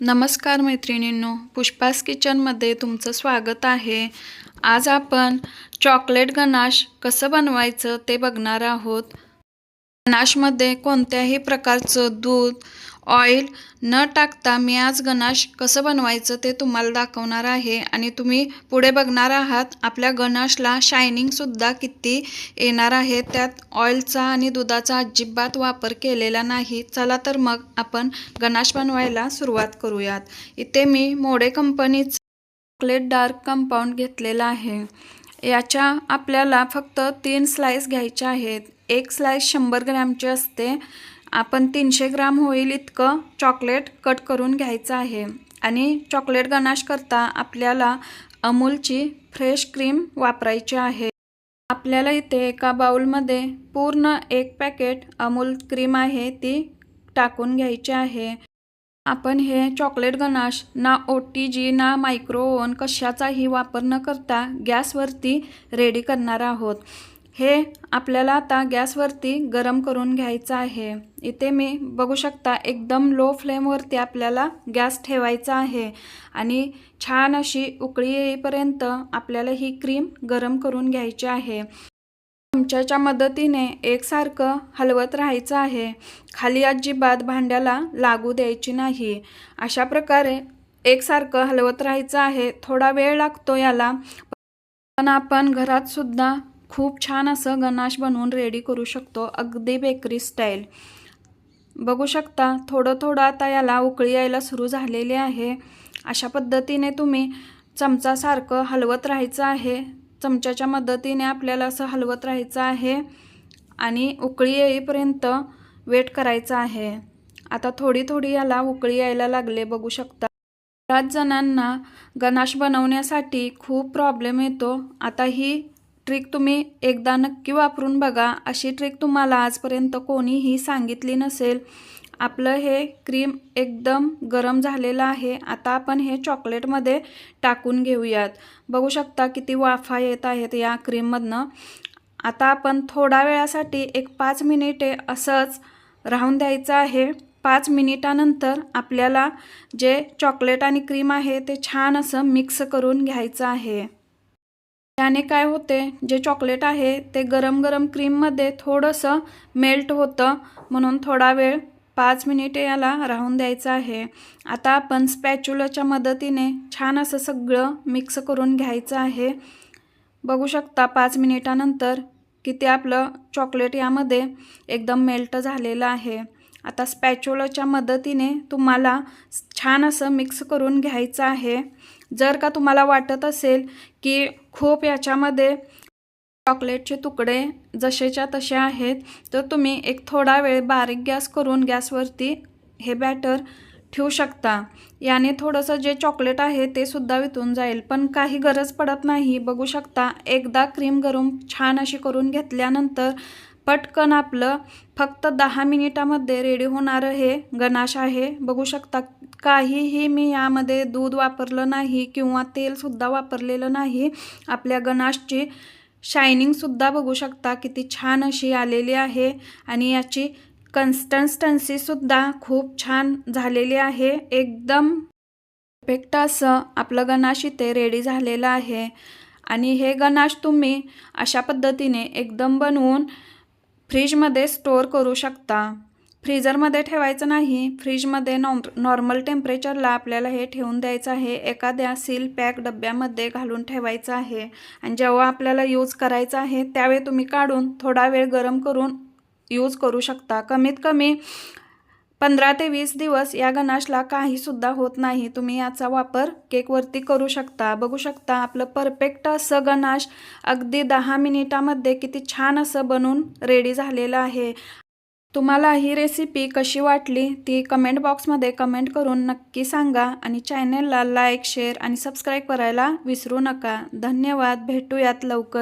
नमस्कार मैत्रिणींनो पुष्पास किचनमध्ये तुमचं स्वागत आहे. आज आपण चॉकलेट गनाश कसं बनवायचं ते बघणार आहोत. गनाशमध्ये कोणत्याही प्रकारचं दूध ऑइल न टाकता मी आज गनाश कसं बनवायचं ते तुम्हाला दाखवणार आहे. आणि तुम्ही पुढे बघणार आहात आपल्या गनाशला शायनिंगसुद्धा किती येणार आहे. त्यात ऑइलचा आणि दुधाचा अजिबात वापर केलेला नाही. चला तर मग आपण गनाश बनवायला सुरुवात करूयात. इथे मी मोडे कंपनीचं चॉकलेट डार्क कंपाऊंड घेतलेला आहे. याच्या आपल्याला फक्त तीन स्लाईस घ्यायच्या आहेत. एक स्लाईस शंभर ग्रॅमची असते. आपण तीनशे ग्राम होईल इतकं चॉकलेट कट करून घ्यायचं आहे. आणि चॉकलेट गनाश करता आपल्याला अमूलची फ्रेश क्रीम वापरायची आहे. आपल्याला इथे एका बाउलमध्ये पूर्ण एक पॅकेट अमूल क्रीम आहे ती टाकून घ्यायची आहे. आपण हे चॉकलेट गनाश ना ओ टी जी ना मायक्रो कशाचाही वापर न करता गॅसवरती रेडी करणार आहोत. हे आपल्याला आता गॅसवरती गरम करून घ्यायचं आहे. इथे मी बघू शकता एकदम लो फ्लेमवरती आपल्याला गॅस ठेवायचा आहे. आणि छान अशी उकळी येईपर्यंत आपल्याला ही क्रीम गरम करून घ्यायची आहे. चमच्याच्या मदतीने एकसारखं हलवत राहायचं आहे. खाली अजिबात भांड्याला लागू द्यायची नाही. अशा प्रकारे एकसारखं हलवत राहायचं आहे. थोडा वेळ लागतो याला. पण आपण घरात सुद्धा खूप छान असं गनाश बनवून रेडी करू शकतो अगदी बेकरी स्टाईल बघू शकता थोडं थोडं आता याला उकळी यायला सुरू झालेली आहे. अशा पद्धतीने तुम्ही चमचासारखं हलवत राहायचं आहे. चमच्याच्या मदतीने आपल्याला असं हलवत राहायचं आहे आणि उकळी येईपर्यंत वेट करायचं आहे. आता थोडी थोडी याला उकळी यायला लागले बघू शकता. बऱ्याच जणांना गनाश बनवण्यासाठी खूप प्रॉब्लेम येतो. आता ही ट्रिक तुम्ही एकदा नक्की वापरून बघा. अशी ट्रिक तुम्हाला आजपर्यंत कोणीही सांगितली नसेल. आपलं हे क्रीम एकदम गरम झालेलं आहे. आता आपण हे चॉकलेटमध्ये टाकून घेऊयात. बघू शकता किती वाफा येत आहेत या क्रीममधनं. आता आपण थोडा वेळासाठी एक पाच मिनिटे असंच राहून द्यायचं आहे. पाच मिनिटानंतर आपल्याला जे चॉकलेट आणि क्रीम आहे ते छान असं मिक्स करून घ्यायचं आहे. त्याने काय होते जे चॉकलेट आहे ते गरम गरम क्रीममध्ये थोडंसं मेल्ट होतं. म्हणून थोडा वेळ पाच मिनिटे याला राहून द्यायचं आहे. आता आपण स्पॅच्युलाच्या मदतीने छान असं सगळं मिक्स करून घ्यायचं आहे. बघू शकता पाच मिनिटानंतर किती आपलं चॉकलेट यामध्ये एकदम मेल्ट झालेलं आहे. आता स्पॅच्युलाच्या मदतीने तुम्हाला छान असं मिक्स करून घ्यायचं आहे. जर का तुम्हाला वाटत असेल की खूप याच्यामध्ये चॉकलेटचे तुकडे जसेच्या तसे आहेत तर तुम्ही एक थोडा वेळ बारीक गॅस करून गॅसवरती हे बॅटर ठेवू शकता. याने थोडंसं जे चॉकलेट आहे ते सुद्धा वितून जाईल. पण काही गरज पडत नाही. बघू शकता एकदा क्रीम गरम छान अशी करून घेतल्यानंतर पटकन आपलं फक्त दहा मिनिटामध्ये रेडी होणारं हे गणाश आहे. बघू शकता काहीही मी यामध्ये दूध वापरलं नाही किंवा तेलसुद्धा वापरलेलं नाही. आपल्या गणाशची शायनिंगसुद्धा बघू शकता किती छान अशी आलेली आहे आणि याची कन्स्टन्स्टन्सीसुद्धा खूप छान झालेली आहे. एकदम परफेक्ट असं आपलं गणाश इथे रेडी झालेलं आहे. आणि हे गणाश तुम्ही अशा पद्धतीने एकदम बनवून फ्रीजमध्ये स्टोअर करू शकता. फ्रीजरमध्ये ठेवायचं नाही फ्रीजमध्ये नॉम नॉर्मल टेम्परेचरला आपल्याला हे ठेवून द्यायचं आहे. एखाद्या सील पॅक डब्यामध्ये घालून ठेवायचं आहे. आणि जेव्हा आपल्याला यूज करायचं आहे त्यावेळी तुम्ही काढून थोडा वेळ गरम करून यूज करू शकता. कमीत कमी पंधरा ते वीस दिवस या गनाशला काहीसुद्धा होत नाही. तुम्ही याचा वापर केकवरती करू शकता. बघू शकता आपलं परफेक्ट असं गनाश अगदी दहा मिनिटामध्ये किती छान असं बनून रेडी झालेलं आहे. तुम्हाला ही रेसिपी कशी वाटली ती कमेंट बॉक्समध्ये कमेंट करून नक्की सांगा आणि चॅनेलला लाईक शेअर आणि सबस्क्राईब करायला विसरू नका. धन्यवाद. भेटूयात लवकर.